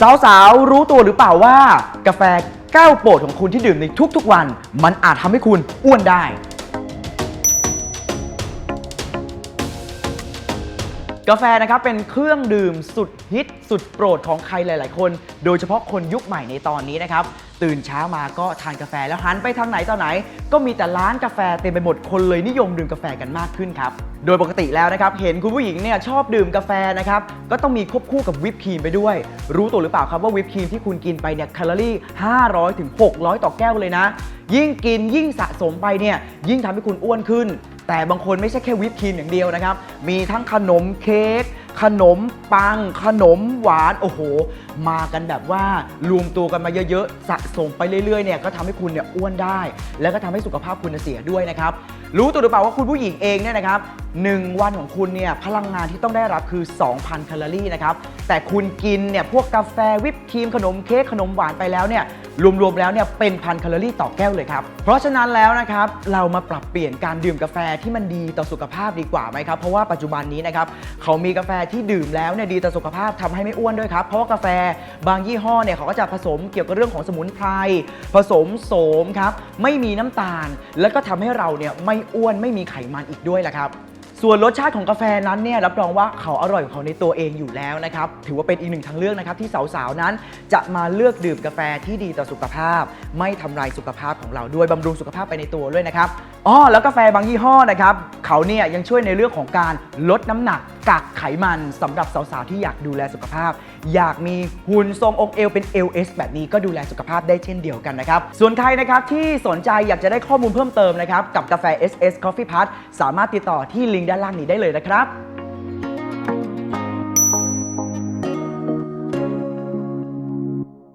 สาวๆ รู้ตัวหรือเปล่าว่ากาแฟแก้วโปรดของคุณที่ดื่มในทุกๆวัน มันอาจทำให้คุณอ้วนได้ กาแฟนะครับเป็นเครื่องดื่มสุดฮิตสุดโปรดของใครหลาย ๆ คน โดยเฉพาะคนยุคใหม่ในตอนนี้นะครับ ตื่นเช้ามาก็ทานกาแฟแล้วหันไปทางไหนต่อไหน ก็มีแต่ร้านกาแฟเต็มไปหมดคนเลยนิยมดื่มกาแฟกันมากขึ้นครับ โดยปกติแล้วนะครับ เห็นคุณผู้หญิงเนี่ยชอบดื่มกาแฟนะครับ ก็ต้องมีควบคู่กับวิปครีมไปด้วย รู้ตัวหรือเปล่าครับว่าวิปครีมที่คุณกินไปเนี่ยแคลอรี่ 500ถึง600 ต่อแก้วเลยนะ ยิ่งกินยิ่งสะสมไปเนี่ยยิ่งทำให้คุณอ้วนขึ้น แต่บางคนไม่ใช่แค่วิปครีมอย่างเดียวนะครับ มีทั้งขนมเค้ก ขนมปัง ขนมหวาน โอ้โห มากันแบบว่ารวมตัวกันมาเยอะๆ สะสมไปเรื่อยๆ เนี่ยก็ทำให้คุณเนี่ยอ้วนได้ แล้วก็ทำให้สุขภาพคุณเสียด้วยนะครับ รู้ตัวหรือเปล่าว่าคุณผู้หญิงเองเนี่ยนะครับ หนึ่งวันของคุณเนี่ยพลังงานที่ต้องได้รับคือ 2,000 แคลอรี่นะครับแต่คุณกินเนี่ยพวกกาแฟวิปครีมขนมเค้กขนมหวานไปแล้วเนี่ยรวมๆแล้วเนี่ยเป็นพันแคลอรี่ต่อแก้วเลยครับ เพราะฉะนั้นแล้วนะครับเรามาปรับเปลี่ยนการดื่มกาแฟที่มันดีต่อสุขภาพดีกว่าไหมครับ เพราะว่าปัจจุบันนี้นะครับเขามีกาแฟที่ดื่มแล้วเนี่ยดีต่อสุขภาพทำให้ไม่อ้วนด้วยครับ เพราะว่ากาแฟบางยี่ห้อเนี่ยเขาก็จะผสมเกี่ยวกับเรื่องของสมุนไพรผสมโสมครับไม่มีน้ำตาล แล้วก็ทำให้เราเนี่ยไม่อ้วนไม่มีไขมันอีกด้วยแหละครับ ส่วนรสชาติของกาแฟนั้นเนี่ยรับรองว่าเขาอร่อยของเขาในตัวเองอยู่แล้วนะครับ ถือว่าเป็นอีกหนึ่งทางเลือกนะครับที่สาวๆนั้นจะมาเลือกดื่มกาแฟที่ดีต่อสุขภาพ ไม่ทำลายสุขภาพของเราด้วยบำรุงสุขภาพไปในตัวด้วยนะครับ อ๋อแล้วกาแฟบางยี่ห้อนะครับเขาเนี่ยยังช่วยในเรื่องของการลดน้ำหนักกักไขมันสำหรับสาวๆ ที่อยากดูแลสุขภาพ อยากมีหุ่นทรงองค์เอวเป็น LS แบบนี้ก็ดูแลสุขภาพได้เช่นเดียวกันนะครับ ส่วนใครนะครับที่สนใจอยากจะได้ข้อมูลเพิ่มเติมนะครับกับกาแฟ SS Coffee Pass สามารถติดต่อที่ลิงก์ด้านล่างนี้ได้เลยนะครับ